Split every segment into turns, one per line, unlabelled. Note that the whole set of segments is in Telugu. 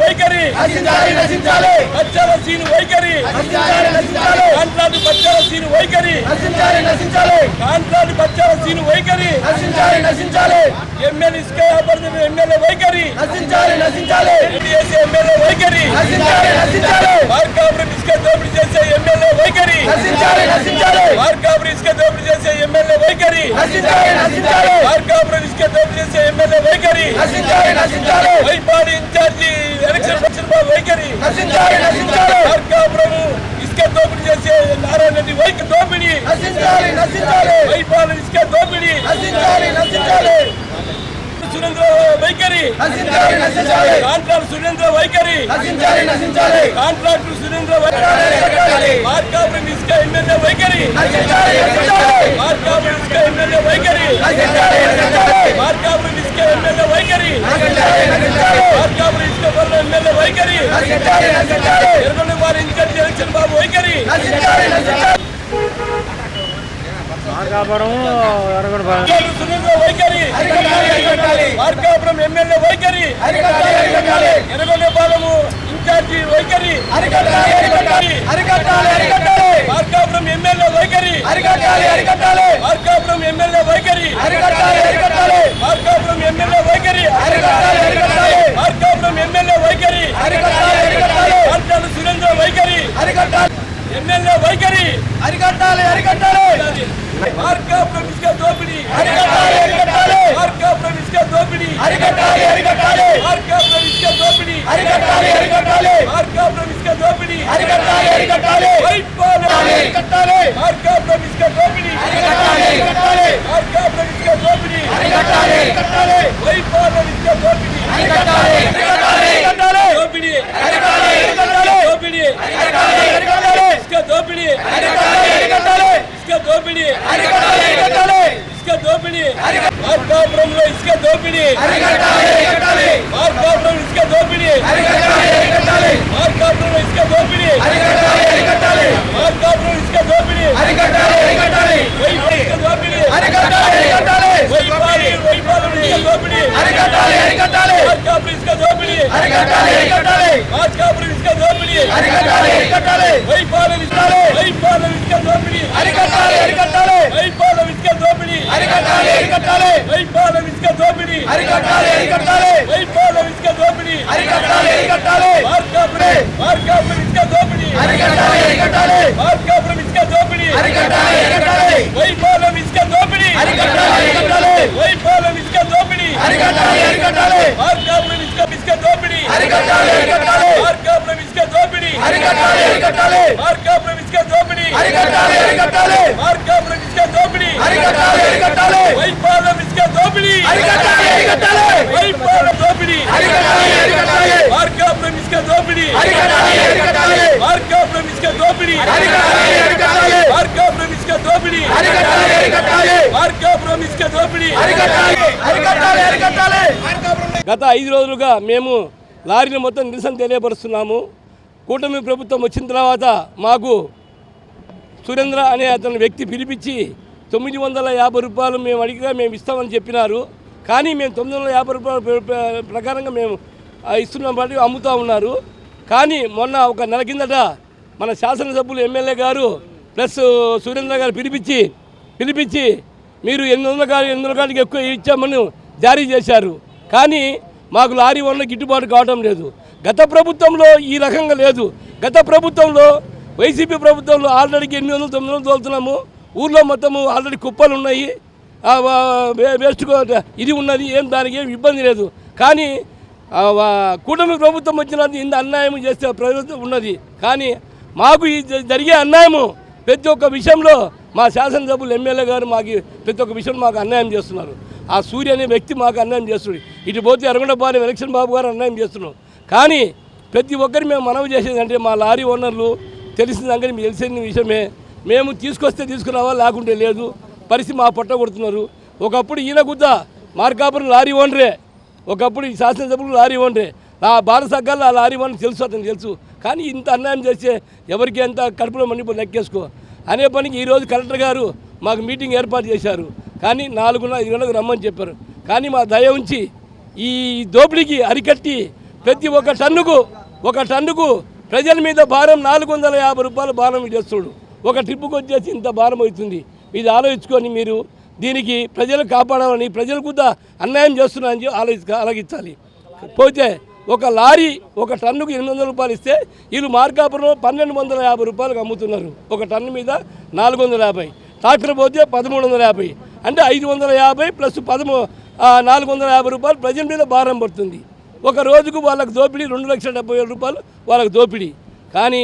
వైఖరి. పచ్చల సీను వైఖరి. కాంట్రాక్ట్ పచ్చల సీను వైఖరి. కాంట్రాక్ట్ పచ్చల సీను వైఖరి. ఎమ్మెల్యే ఇసుక వ్యాపారం ఎమ్మెల్యే వైఖరి.
నశించాలి నశించాలి
చేసే ఎమ్మెల్యే వైఖరి
నశించాలి నశించాలి
మార్కాపురం ఇసుక దోపిడీ చేసే ఎమ్మెల్యే వైఖరి
నశించాలి నశించాలి
మార్కాపురం ఇసుక దోపిడీ చేసే ఎమ్మెల్యే వైఖరి
నశించాలి నశించాలి
మార్కాపురం ఇసుక దోపిడీ చేసే ఎమ్మెల్యే వైఖరి
నశించాలి నశించాలి
వైపాడి ఇన్ఛార్జి వచ్చిన వైఖరి మార్కాపురం ఇసుక దోపిడీ చేసే నారాయణ రెడ్డి వైఖ దోపిడీ. వైపాడు ఇసుక దోపిడీ. సురేంద్ర వైఖరి.
నశించాలి నశించాలి.
కాంట్రాక్ట్ సురేంద్ర వైఖరి.
నశించాలి నశించాలి.
కాంట్రాక్ట్ సురేంద్ర. వైఖరి. మార్కాపురం ఇసుక ఎమ్మెల్యే వైఖరి.
నశించాలి నశించాలి.
మార్కాపురం ఇసుక ఎమ్మెల్యే వైఖరి.
నశించాలి నశించాలి.
మార్కాపురం ఇసుక ఎమ్మెల్యే వైఖరి.
నశించాలి నశించాలి.
మార్కాపురం ఇసుక వల్ల ఎమ్మెల్యే వైఖరి.
నశించాలి నశించాలి.
ఎర్రగొండ వారి ఇన్ఛార్జి ఎలక్షన్ బాబు వైఖరి.
నశించాలి నశించాలి.
మార్కాపురం ఎర్రగొండ
మార్కాపురం ఎమ్మెల్యే వైఖరి
అరికట్టాలి. అరికట్టాలి
ఎర్రగొండ పాలము ఇన్ఛార్జి వైఖరి
అరికట్టాలి అరికట్టాలి అరికట్టాలి అరికట్టాలి
మార్కాపురం ఎమ్మెల్యే వైఖరి
అరికట్టాలి అరికట్టాలి
మార్కాపురం ఎమ్మెల్యే వైఖరి
అరికట్టాలి అరికట్టాలి
మార్కాపురం ఎమ్మెల్యే వైఖరి
అరికట్టాలి అరికట్టాలి
మార్కాపురం ఎమ్మెల్యే వైఖరి
అరికట్టాలి అరికట్టాలి
కాంట్రాక్ట్ సురేంద్ర వైఖరి
అరికట్టాలి
ఎమ్మెల్యే వైఖరి.
అరికట్టాలి అరికట్టాలి.
మార్కాపురం ఇసుక దోపిడీ.
అరికట్టాలి అరికట్టాలి.
మార్కాపురం ఇసుక దోపిడీ.
అరికట్టాలి అరికట్టాలి.
మార్కాపురం ఇసుక దోపిడీ.
అరికట్టాలి అరికట్టాలి.
మార్కాపురం ఇసుక దోపిడీ.
అరికట్టాలి అరికట్టాలి.
వైపాలెం.
అరికట్టాలి.
మార్కాపురం ఇసుక దోపిడీ.
అరికట్టాలి అరికట్టాలి.
మార్కాపురం ఇసుక దోపిడీ.
అరికట్టాలి అరికట్టాలి.
వైపాలెం. ఇసుక దోపిడీ
అరికట్టాలి అరికట్టాలి. అరికట్టాలి
మార్కాపురంలో ఇసుక దోపిడీ! మార్కాపురం ఇసుక దోపిడీ! మార్కాపురంలో ఇసుక దోపిడీ! మార్కాపురం ఇసుక దోపిడీ
అరికట్టాలి అరికట్టాలి
వైపాలెం ఇసుక దోపిడీ
అరికట్టాలి అరికట్టాలి
వైపాలి వైపాలెం ఇసుక దోపిడీ
అరికట్టాలి అరికట్టాలి
మార్కాపురం ఇసుక దోపిడీ
అరికట్టాలి అరికట్టాలి
మార్కాపురం ఇసుక దోపిడీ
అరికట్టాలి అరికట్టాలి
వైపాలెం ఇసుక వైపాలెం ఇసుక దోపిడీ
అరికట్టాలి అరికట్టాలి
వైపాలెం ఇసుక దోపిడీ
అరికట్టాలి అరికట్టాలి
వైపాలెం ఇసుక దోపిడీ
అరికట్టాలి అరికట్టాలి
వైపాలెం ఇసుక దోపిడీ
అరికట్టాలి అరికట్టాలి
మార్కాపురం మార్కాపురం ఇసుక దోపిడీ
అరికట్టాలి అరికట్టాలి
మార్కాపురం ఇసుక దోపిడీ
అరికట్టాలి అరికట్టాలి
వైపాలెం ఇసుక దోపిడీ
అరికట్టాలి అరికట్టాలి
వైపాలెం ఇసుక దోపిడీ.
అరికట్టాలి అరికట్టాలి.
మార్కాపురం ఇసుక ఇసుక దోపిడీ.
అరికట్టాలి అరికట్టాలి.
మార్కాపురం ఇసుక దోపిడీ.
అరికట్టాలి అరికట్టాలి.
మార్కాపురం ఇసుక దోపిడీ.
అరికట్టాలి అరికట్టాలి.
మార్కాపురం ఇసుక దోపిడీ.
అరికట్టాలి అరికట్టాలి.
వైపాలెం ఇసుక దోపిడీ.
అరికట్టాలి అరికట్టాలి.
వైపాలెం దోపిడీ.
అరికట్టాలి అరికట్టాలి.
మార్కాపురం ఇసుక దోపిడీ.
అరికట్టాలి అరికట్టాలి.
మార్కాపురం ఇసుక దోపిడీ.
అరికట్టాలి అరికట్టాలి.
మార్కాపురం దోపిడీ. మార్కాపురం ఇసుక దోపిడీ. గత ఐదు రోజులుగా మేము లారీని మొత్తం నిరసన తెలియపరుస్తున్నాము. కూటమి ప్రభుత్వం వచ్చిన తర్వాత మాకు సురేంద్ర అనే అతని వ్యక్తి పిలిపించి తొమ్మిది వందల యాభై రూపాయలు మేము అడిగిగా మేము ఇస్తామని చెప్పినారు. కానీ మేము తొమ్మిది వందల యాభై రూపాయల ప్ర- ప్ర- ప్రకారంగా మేము ఇస్తున్నాం బట్టి అమ్ముతూ ఉన్నారు. కానీ మొన్న ఒక నెల కిందట మన శాసనసభ్యులు ఎమ్మెల్యే గారు ప్లస్ సురేంద్ర గారు పిలిపించి పిలిపించి మీరు ఎనిమిది వందల కాదు ఎనిమిది వందల కాడికి ఎక్కువ ఇచ్చామని జారీ చేశారు. కానీ మాకు లారీ వల్ల గిట్టుబాటు కావడం లేదు. గత ప్రభుత్వంలో ఈ రకంగా లేదు. గత ప్రభుత్వంలో వైసీపీ ప్రభుత్వంలో ఆల్రెడీకి ఎనిమిది వందలు తొమ్మిది వందలు తోలుతున్నాము. ఊర్లో మొత్తము ఆల్రెడీ కుప్పలు ఉన్నాయి. వేస్ట్ ఇది ఉన్నది ఏం దానికి ఏం ఇబ్బంది లేదు. కానీ కూటమి ప్రభుత్వం వచ్చినంత ఇంత అన్యాయం చేస్తే ప్రభుత్వం ఉన్నది. కానీ మాకు ఈ జరిగే అన్యాయము ప్రతి ఒక్క విషయంలో మా శాసనసభ్యులు ఎమ్మెల్యే గారు మాకు ప్రతి ఒక్క విషయం మాకు అన్యాయం చేస్తున్నారు. ఆ సూర్య అనే వ్యక్తి మాకు అన్యాయం చేస్తున్నాడు. ఇటు పోతే ఎరగొండపాలెం ఎలక్షన్ బాబు గారు అన్యాయం చేస్తున్నాం కానీ ప్రతి ఒక్కరి మేము మనవి చేసేది అంటే మా లారీ ఓనర్లు తెలిసిన సంగతి మీకు తెలిసిన విషయమే. మేము తీసుకొస్తే తీసుకురావా లేకుంటే లేదు. పరిస్థితి మా పొట్ట కొడుతున్నారు. ఒకప్పుడు ఈయన గుద్ద మార్కాపురం లారీ ఓనరే. ఒకప్పుడు ఈ శాసనసభ్యులు లారీ ఓనరే. ఆ భారత సగ్గాలు ఆ లారీ ఓనర్ తెలుసు అతను తెలుసు. కానీ ఇంత అన్యాయం చేస్తే ఎవరికి ఎంత కడుపులో మండిపో లెక్కేసుకో. అనే పనికి ఈరోజు కలెక్టర్ గారు మాకు మీటింగ్ ఏర్పాటు చేశారు. కానీ నాలుగున్నర ఐదు గంటలకు రమ్మని చెప్పారు. కానీ మా దయ ఉంచి ఈ దోపిడీకి అరికట్టి ప్రతి ఒక్క టన్నుకు ఒక టన్నుకు ప్రజల మీద భారం నాలుగు వందల యాభై రూపాయలు భారం చేస్తుడు. ఒక ట్రిప్పుకి వచ్చేసి ఇంత భారం అవుతుంది. ఇది ఆలోచించుకొని మీరు దీనికి ప్రజలు కాపాడాలని ప్రజలు కూడా అన్యాయం చేస్తున్నారని ఆలోచి ఆలోచించాలి. పోతే ఒక లారీ ఒక టన్నుకు ఎనిమిది వందల రూపాయలు ఇస్తే వీళ్ళు మార్కాపురంలో పన్నెండు వందల యాభై రూపాయలకు అమ్ముతున్నారు. ఒక టన్ను మీద నాలుగు వందల యాభై. ట్రాక్టర్ పోతే పదమూడు వందల యాభై. అంటే ఐదు వందల యాభై ప్లస్ పదమూ నాలుగు వందల యాభై రూపాయలు ప్రజల మీద భారం పడుతుంది. ఒక రోజుకు వాళ్ళకి దోపిడీ రెండు లక్షల డెబ్బై వేల రూపాయలు వాళ్ళకి దోపిడీ. కానీ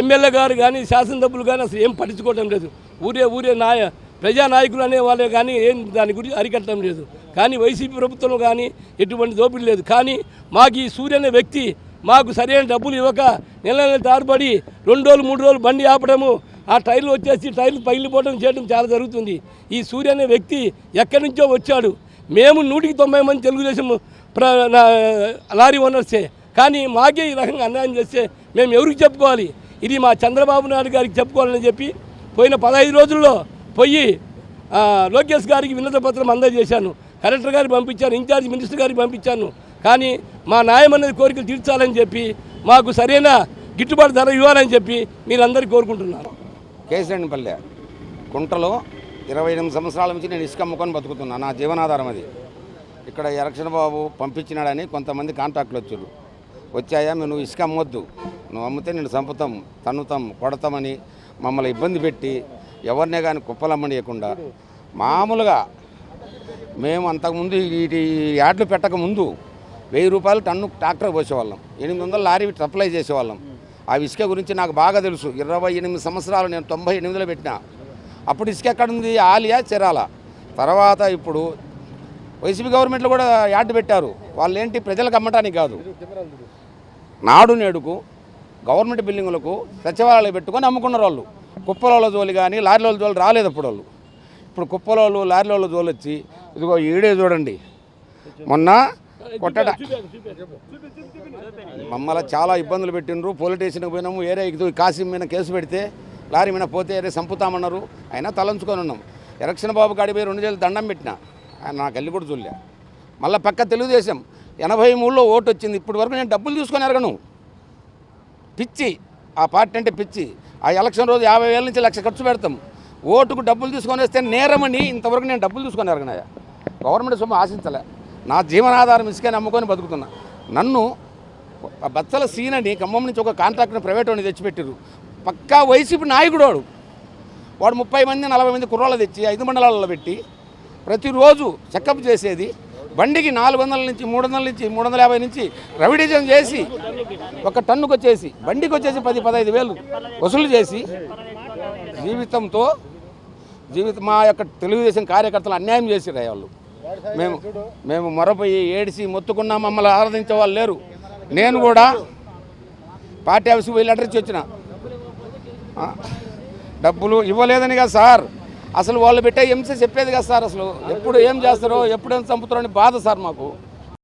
ఎమ్మెల్యే గారు కానీ శాసనసభ్యులు కానీ అసలు ఏం పట్టించుకోవటం లేదు. ఊరే ఊరే నాయ ప్రజానాయకులు అనే వాళ్ళే కానీ ఏం దాని గురించి అరికట్టడం లేదు. కానీ వైసీపీ ప్రభుత్వం కానీ ఎటువంటి దోపిడీ లేదు. కానీ మాకు ఈ సూర్య అనే వ్యక్తి మాకు సరైన డబ్బులు ఇవ్వక నెల నెల తారుపడి రెండు రోజులు మూడు రోజులు బండి ఆపడము ఆ టైర్లు వచ్చేసి టైర్లు పగిలిపోవడం చేయడం చాలా జరుగుతుంది. ఈ సూర్య అనే వ్యక్తి ఎక్కడి నుంచో వచ్చాడు. మేము నూటికి తొంభై మంది తెలుగుదేశం ప్ర నా- లారీ ఓనర్సే. కానీ మాకే ఈ రకంగా అన్యాయం చేస్తే మేము ఎవరికి చెప్పుకోవాలి? ఇది మా చంద్రబాబు నాయుడు గారికి చెప్పుకోవాలని చెప్పి పోయిన పదహైదు రోజుల్లో పోయి లోకేష్ గారికి వినత పత్రం అందజేశాను. కలెక్టర్ గారికి పంపించాను ఇన్ఛార్జ్ మినిస్టర్ గారికి పంపించాను. కానీ మా న్యాయం అనేది కోరికలు తీర్చాలని చెప్పి మాకు సరైన గిట్టుబాటు ధర ఇవ్వాలని చెప్పి మీరందరూ కోరుకుంటున్నారు.
కేసిరెడ్డిపల్లె కుంటలో ఇరవై ఎనిమిది సంవత్సరాల నుంచి నేను ఇసుక అమ్ముకొని బతుకుతున్నాను నా జీవనాధారం అది. ఇక్కడ ఎరక్షణ బాబు పంపించినాడని కొంతమంది కాంట్రాక్ట్లు వచ్చారు. వచ్చాయా మేము నువ్వు ఇసుక అమ్మొద్దు. నువ్వు అమ్మితే నేను చంపుతాం తన్నుతాం కొడతామని మమ్మల్ని ఇబ్బంది పెట్టి ఎవరినే కానీ కుప్పలమ్మనియకుండా మామూలుగా మేము అంతకుముందు ఈ యాడ్లు పెట్టకముందు వెయ్యి రూపాయలు టన్ను ట్రాక్టర్ పోసేవాళ్ళం. ఎనిమిది వందల లారీ సప్లై చేసేవాళ్ళం. ఆ ఇసుక గురించి నాకు బాగా తెలుసు. ఇరవై ఎనిమిది సంవత్సరాలు నేను తొంభై ఎనిమిదిలో పెట్టిన. అప్పుడు ఇసుక ఎక్కడుంది? ఆలియా చిరాల. తర్వాత ఇప్పుడు వైసీపీ గవర్నమెంట్లో కూడా యాడ్ పెట్టారు. వాళ్ళు ఏంటి ప్రజలకు అమ్మటానికి కాదు. నాడు నేడుకు గవర్నమెంట్ బిల్డింగులకు సచివాలయాలు పెట్టుకొని అమ్ముకున్నారు వాళ్ళు. కుప్పలోళ్ళ జోలి కానీ లారీలోళ్ళ జోలు రాలేదు అప్పుడు వాళ్ళు ఇప్పుడు కుప్పలోళ్ళు లారీలోళ్ళ జోలు వచ్చి ఇదిగో ఈడే చూడండి. మొన్న కొట్టడ మమ్మల్ని చాలా ఇబ్బందులు పెట్టిండ్రు. పోలీస్ స్టేషన్కి పోయినాము ఏరే ఇది కాశీ మీద కేసు పెడితే లారీ మీద పోతే ఏరే చంపుతామన్నారు. అయినా తలంచుకొని ఉన్నాం. ఎలక్షన్ బాబు కాడిపోయి రెండు వేలు దండం పెట్టిన. ఆయన నాకు వెళ్ళి కూడా చూడలే. మళ్ళీ పక్క తెలుగుదేశం. ఎనభై మూడులో ఓటు వచ్చింది. ఇప్పటి వరకు నేను డబ్బులు తీసుకొని ఎరగను. పిచ్చి. ఆ పార్టీ అంటే పిచ్చి. ఆ ఎలక్షన్ రోజు యాభై వేల నుంచి లక్ష ఖర్చు పెడతాం. ఓటుకు డబ్బులు తీసుకొని వస్తే నేరమని ఇంతవరకు నేను డబ్బులు తీసుకొని ఎరగనాయా గవర్నమెంట్ సొమ్ము ఆశించలే. నా జీవనాధారం ఇసుకని అమ్ముకొని బతుకుతున్నా. నన్ను బత్తల బచ్చల సీనని ఖమ్మం నుంచి ఒక కాంట్రాక్ట్ని ప్రైవేట్ వాడిని తెచ్చిపెట్టారు పక్కా వైసీపీ నాయకుడు వాడు. వాడు ముప్పై మంది నలభై మంది కుర్రాళ్ళు తెచ్చి ఐదు మండలాలలో పెట్టి ప్రతిరోజు చెకప్ చేసేది బండికి నాలుగు వందల నుంచి మూడు వందల నుంచి మూడు వందల యాభై నుంచి రవిడిజన్ చేసి ఒక టన్నుకు వచ్చేసి బండికి వచ్చేసి పది పదహైదు వేలు వసూలు చేసి జీవితంతో జీవిత మా యొక్క తెలుగుదేశం కార్యకర్తలు అన్యాయం చేసిరు వాళ్ళు. మేము మేము మొరపోయి ఏడిసి మొత్తుకున్నా మమ్మల్ని ఆరాధించే వాళ్ళు లేరు. నేను కూడా పార్టీ ఆఫీస్కి పోయి లెటర్ ఇచ్చి వచ్చిన. డబ్బులు ఇవ్వలేదని కదా సార్. అసలు వాళ్ళు పెట్టే హింస చెప్పేది కదా సార్ అసలు. ఎప్పుడు ఏం చేస్తారో ఎప్పుడు ఏం చంపుతారో అని బాధ సార్ మాకు.